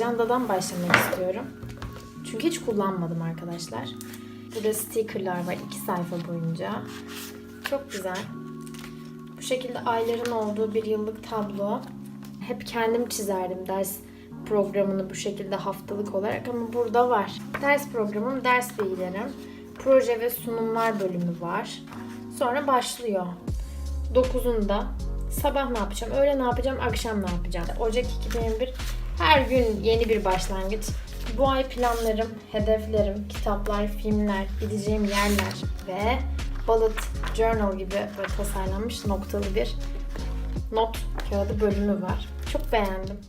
bundan başlamak istiyorum. Çünkü hiç kullanmadım arkadaşlar. Burada stickerlar var iki sayfa boyunca. Çok güzel. Bu şekilde ayların olduğu bir yıllık tablo. Hep kendim çizerdim ders programını bu şekilde haftalık olarak ama burada var. Ders programım, ders bilgilerim, proje ve sunumlar bölümü var. Sonra başlıyor. 9'unda sabah ne yapacağım, öğle ne yapacağım, akşam ne yapacağım. Ocak 2021 her gün yeni bir başlangıç. Bu ay planlarım, hedeflerim, kitaplar, filmler, gideceğim yerler ve bullet journal gibi böyle tasarlanmış noktalı bir not kağıdı bölümü var. Çok beğendim.